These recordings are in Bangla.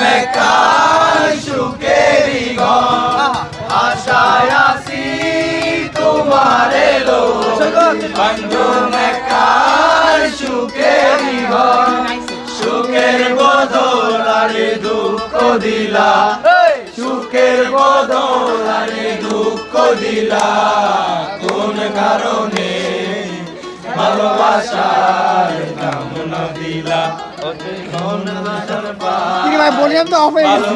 মেকার সুখেরি আশায় আসি তোমার এলো। বন্ধু মেকার সুখেরি সুখের বদল আরে দুঃখ দিলা। সুখের বদল আরে দুঃখ দিলা। ভাই বলিয়াম তো অফ হয়ে গেছে।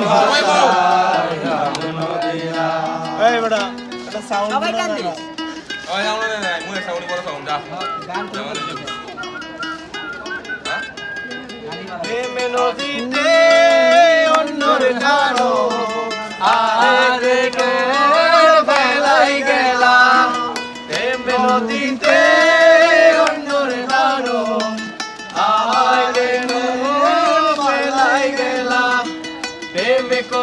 এই বেটা এটা সাউন্ড সবাই গান দিস ওই সাউন্ড দে না মুয়ে সাউন্ড বড় সাউন্ড যা। প্রেমে নদীতে অন্যর ধারো আরে কে বেলাই গেলাম। প্রেমে নদীতে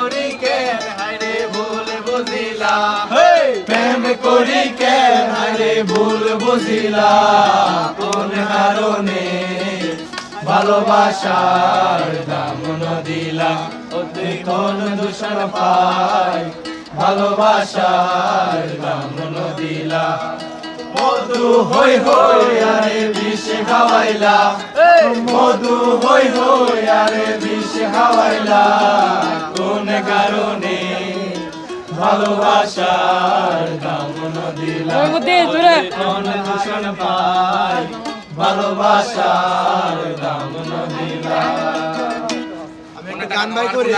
করি কে হায়রে ভুল বুঝিলা প্রেম করি কে হায়রে ভুল বুঝিলা কোন কারণে ভালোবাসার দাম দিলা ওতে কোন দূষণ পাই ভালোবাসার দাম দিলা মধু হই হই আরে বিষ খাওয়াইলা মধু হই হই আরে বিষ খাওয়াইলা কোন কারণে ভালোবাসার দাম দিলা? কোন দূষণ পাই ভালোবাসার দাম দিলা? গান ভাই করি